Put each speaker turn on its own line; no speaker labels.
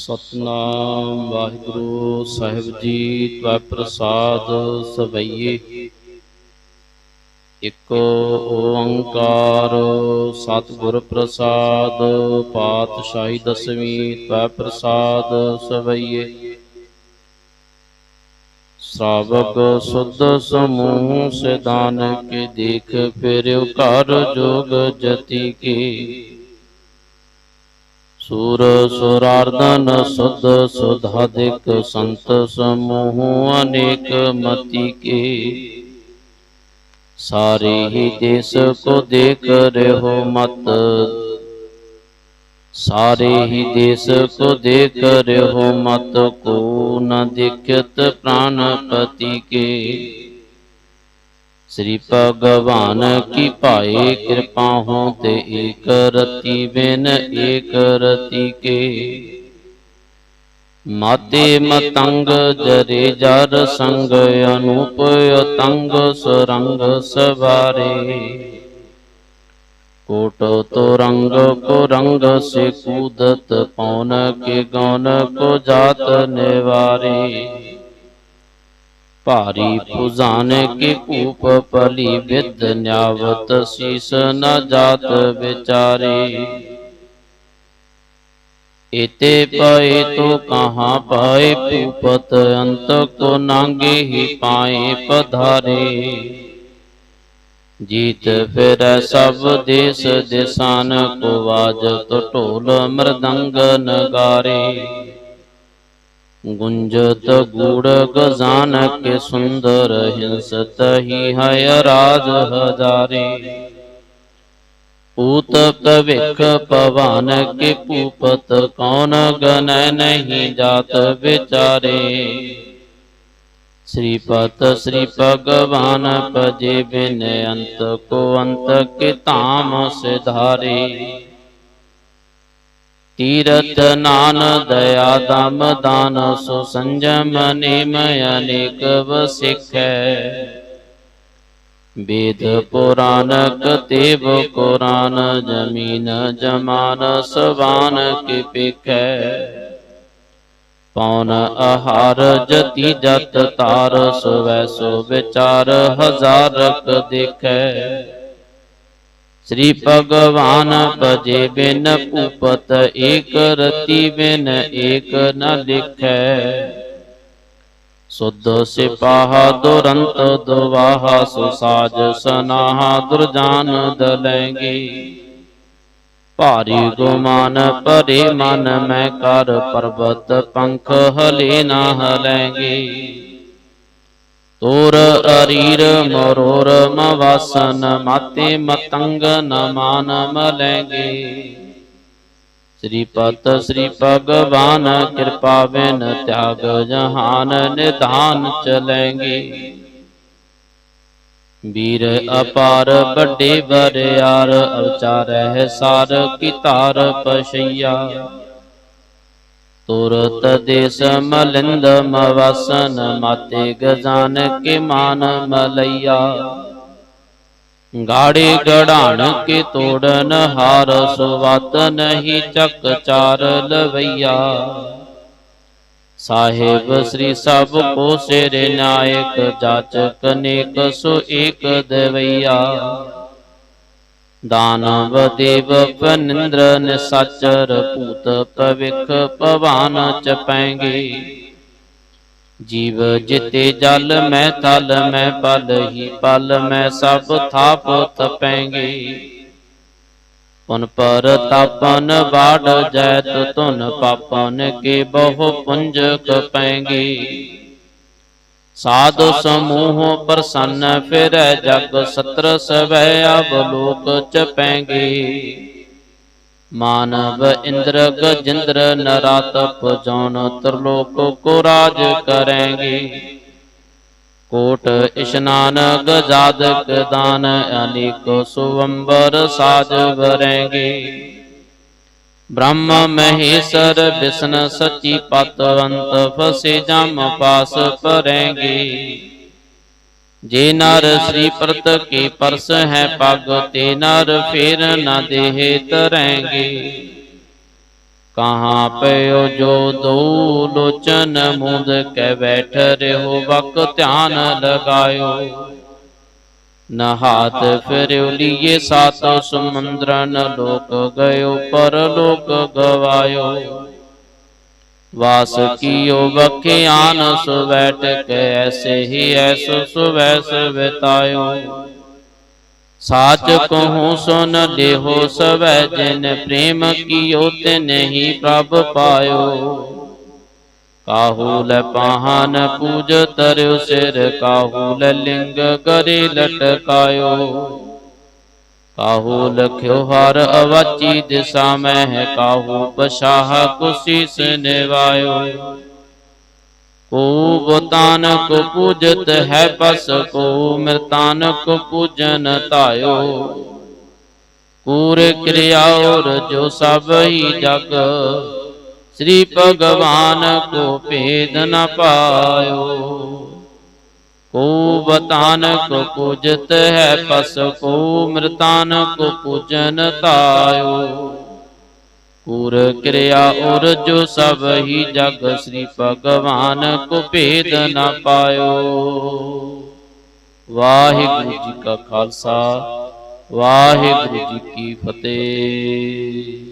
ਸਤਨਾਮ ਵਾਹਿਗੁਰੂ, ਸਾਹਿਬ ਜੀ, ਤਵ ਪ੍ਰਸਾਦ ਸਵਈਏ ਇਕ ਓੰਕਾਰ ਸਤਿਗੁਰ ਪ੍ਰਸਾਦ, ਪਾਤਸ਼ਾਹੀ ਦਸਵੀਂ ਤਵ ਪ੍ਰਸਾਦ ਸਵਈਏ ਸਾਵਕ ਸੁਧ ਸਮੂਹ ਸਿਦਾਨ ਕੇ ਦੇਖ ਫਿਰਿਓ ਘਰ ਜੋਗ ਜਤੀ ਕੀ। ਸੂਰ ਸੁਰਾਰਦਨ ਸੁਧ ਸੁਧਾਦਿਕ ਸੰਤ ਸਮੂਹ ਅਨੇਕ ਮਤੀ ਕੇ। ਸਾਰੇ ਹੀ ਦੇਸ ਕੋ ਦੇਖ ਰਹੋ ਮਤ। ਸਾਰੇ ਹੀ ਦੇਸ ਕੋ ਦੇਖ ਰਹੋ ਮਤ। ਕੋ ਨ ਦੇਖਤ ਪ੍ਰਾਨਪਤੀ ਕੇ। ਸ੍ਰੀ ਭਗਵਾਨ ਕੀ ਭਾਏ ਕਿਰਪਾ ਹੋ ਤੇ ਏਕ ਰਤੀ ਬਿਨ ਏਕ ਰਤੀ ਕੇ। ਮਾਤੇ ਮਤੰਗ ਜਰੇ ਜਰ ਸੰਗ ਅਨੂਪ ਤੰਗ ਸਰੰਗ ਸਵਾਰੇ। ਕੋਟ ਤੁਰੰਗ ਕੋ ਰੰਗ ਸੇ ਕੂਦਤ ਪੌਨ ਕੇ ਗੌਨ ਕੋ ਜਾਤ ਨਿਵਾਰੇ। ਭਾਰੀ ਪੁਜਾਨ ਕੀ ਭੂਪ ਭਲੀ ਵਿਦ ਨਿਆਵਤ ਸੀਸ ਨ ਜਾਤ ਵਿਚਾਰੀ। ਇਤੇ ਪਏ ਤੋ ਕਹਾ ਪਾਏ ਭੂਪਤ ਅੰਤ ਕੋ ਨਾਂਗੇ ਹੀ ਪਾਏ ਪਧਾਰੇ। ਜੀਤ ਫਿਰ ਸਭ ਦੇਸ ਦਿਸਾਨ ਕੋ ਵਾਜਤ ਢੋਲ ਮਰਦੰਗ ਨਗਾਰੇ। ਗੁੰਜਤ ਗੂੜ ਗਜ਼ਾਨਕ ਕੇ ਸੁੰਦਰ ਹਿੰਸਤ ਹੀ ਹੈ ਰਾਜ ਹਜ਼ਾਰੇ। ਊਤ ਭਵਿਖ ਪਵਨ ਕੇ ਭੂਪਤ ਕੌਣ ਗਨੈ ਨਹੀਂ ਜਾਤ ਵਿਚਾਰੇ। ਸ੍ਰੀ ਪਤ ਸ੍ਰੀ ਭਗਵਾਨ ਪਜੇ ਬਿਨ ਅੰਤ ਕੋ ਅੰਤ ਕੇ ਧਾਮ ਸਿਧਾਰੇ। ਤੀਰਤ ਨਾਨ ਦਇਆ ਦਮ ਦਾਨ, ਸੋ ਸੰਜਮ ਨੇਮ ਅਨੇਕ ਵਸਿਖੈ। ਵੇਦ ਪੁਰਾਨਕ ਤੇਵ ਕੁਰਾਨ ਜਮੀਨ ਜਮਾਨ ਸਵਾਨ ਕੇ ਪਿਖੈ ਪੌਨ ਆਹਾਰ ਜਤੀ ਜਤ ਤਾਰ, ਸਵੈ ਸੋ ਵਿਚਾਰ ਹਜ਼ਾਰਕ ਦੇਖੈ। ਸ੍ਰੀ ਭਗਵਾਨ ਭਜੇ ਬਿਨ ਭੂਪਤ, ਏਕ ਰਤੀ ਬਿਨ ਏਕ ਨ ਲਿਖੈ। ਸੁਧ ਸਿਪਾਹ ਦੁਰੰਤ ਦੁਵਾਹਾ ਸੁਸਾਜ ਸਨਾਹ ਦੁਰਜਾਨ ਦਲੈਂਗੇ। ਭਾਰੀ ਗੁਮਾਨ ਪਰੇ ਮਨ, ਮੈਂ ਕਰ ਪਰਬਤ ਪੰਖ ਹਲੇ ਨਾ ਹਲੈਂਗੇ। ਤੋਰ ਅਰੀਰ ਮਰੋਰ ਮਵਾਸਨ, ਮਾਤੇ ਮਤੰਗ ਨ ਮਾਨ ਮਲੈਂਗੇ ਸ੍ਰੀ ਪਤ ਸ੍ਰੀ ਭਗਵਾਨ, ਕਿਰਪਾ ਬਿਨ ਤਿਆਗ ਜਹਾਨ, ਨਿਧਾਨ ਚਲੈਂਗੇ ਵੀਰ ਅਪਾਰ, ਵੱਡੇ ਬਰਿਆਰ ਅਵਚਾਰਹਿ ਸਾਰ, ਕੀ ਧਾਰ ਪਸ਼ਈਆ। ਤੁਰਤ ਦੇਸ ਮਲਿੰਦ ਮਵਸਨ, ਮਾਤੇ ਗਜਾਨ ਕੇ ਮਾਨ ਮਲਈਆ। ਗਾੜੇ ਗੜਾਣ ਕੇ ਤੋੜਨ ਹਾਰ ਸੁਵਤ ਨਹੀਂ ਚੱਕ ਚਾਰ ਲਵਈਆ। ਸਾਹਿਬ ਸ੍ਰੀ ਸਭ ਕੋ ਸਿਰ ਨਾਇਕ, ਜਾਚਕ ਨੇਕ ਸੋ ਏਕ ਦੇਵਈਆ। ਦਾਨਵ ਦੇਵ ਪਨਿੰਦਰ ਨਿਸਚਰ ਭੂਤ ਪਵਿਖ ਪਵਾਨ ਚਪੈਂਗੇ। ਜੀਵ ਜਿਤੇ ਜਲ ਮੈਂ ਤਲ, ਮੈਂ ਪਲ ਹੀ ਪਲ ਮੈਂ ਸਭ ਥਾਪ ਤਪੈਂਗੇ ਪੁਨ ਪਰ ਤਾਪਨ ਬਾੜ ਜੈਤ ਤੁਨ ਪਾਪਨ ਕੇ ਬਹੁ ਪੁੰਜ ਕਪੈਂਗੇ ਸਾਧ ਸਮੂਹ ਪ੍ਰਸੰਨ ਫਿਰੈ ਜਗ ਸਤਰ ਸਵੈ ਅਬ ਲੋਕ ਚਪੈਂਗੇ ਮਾਨਵ ਇੰਦਰ ਗਜਿੰਦਰ ਨਰਾਤਪ ਜੌਨ ਤਰਲੋਕ ਕੋ ਰਾਜ ਕਰੈਂਗੇ। ਕੋਟ ਇਸ਼ਨਾਨ ਗਜਾਦਕ ਦਾਨ ਅਨੇਕ ਸੁਵੰਬਰ ਸਾਜ ਵਰੈਂਗੇ। ਬ੍ਰਹਮ ਮਹੇਸ਼ਰ ਵਿਸ਼ਨ ਸਚੀ ਪਤ ਫਸੇ ਜਮ ਪਾਸ ਪਰੈਂਗੇ ਜੇ ਨਰ ਸ੍ਰੀ ਪ੍ਰਤ ਕੇ ਪਰਸ ਹੈ ਪਗ, ਤੇ ਨਰ ਫੇਰ ਨਾ ਦੇਹ ਤਰੈਂਗੇ ਕਹਾਂ ਪਇਓ ਜੋ ਦੋ ਲੋਚਨ ਮੁੰਦ ਕੈ ਬੈਠ ਰਿਓ ਵਕ ਧਿਆਨ ਲਗਾਇਓ। ਨ ਹਾਥ ਫਿਰਿਓ ਲੀਏ ਸਾਤ ਸਮੁੰਦਰਨ ਲੋਕ ਗਇਓ, ਪਰ ਲੋਕ ਗਵਾਇਓ। ਵਾਸ ਕੀਓ ਬਖਿਆਨ ਸੁ ਬੈਠ ਕੇ ਐਸੇ ਹੀ ਐਸੋ ਸੁਵੈਸ ਬਿਤਾਇਓ। ਸਾਚ ਕਹੂੰ ਸੁਨ ਲਿਹੋ ਸਵੈ ਜਿਨ ਪ੍ਰੇਮ ਕੀਓ ਤੇ ਨਹੀਂ ਪ੍ਰਭ ਪਾਇਓ। ਕਾਹੂ ਲੈ ਪਾਹਨ ਪੂਜ ਤਰਿਓ ਸਿਰ, ਕਾਹੂ ਲੈ ਲਿੰਗ ਕਰੇ ਲਟਕਾਇਓ ਕਾਹੂ ਲਖਿਓ ਹਰ ਅਵਾਚੀ ਦਿਸਾ ਮਹਿ, ਕਾਹੂ ਪਛਾਹ ਕੁਸੀਸ ਨਿਵਾਇਓ ਕੋ ਬਤਾਨ ਕੋ ਪੂਜਤ ਹੈ ਪਸ, ਕੋ ਮਿਰਤਾਨ ਕੋ ਪੂਜਨ ਧਾਇਓ। ਕੂਰ ਕਿਰਿਆ ਔਰ ਜੋ ਸਭ ਹੀ ਜਗ ਸ੍ਰੀ ਭਗਵਾਨ ਕੋ ਭੇਦ ਨ ਪਾਇਓ। ਕੋ ਬਤਾਨ ਕੋ ਪੂਜਤ ਹੈ ਪਸ, ਕੋ ਮਿਰਤਾਨ ਕੋ ਪੂਜਨ ਧਾਇਓ ਪੂਰ ਕਿਰਿਆ ਔਰ ਜੋ ਸਭ ਹੀ ਜਗ ਸ੍ਰੀ ਭਗਵਾਨ ਕੋ ਭੇਦ ਨ ਪਾਇਓ। ਵਾਹਿਗੁਰੂ ਜੀ ਕਾ ਖਾਲਸਾ, ਵਾਹਿਗੁਰੂ ਜੀ ਕੀ ਫਤਿਹ।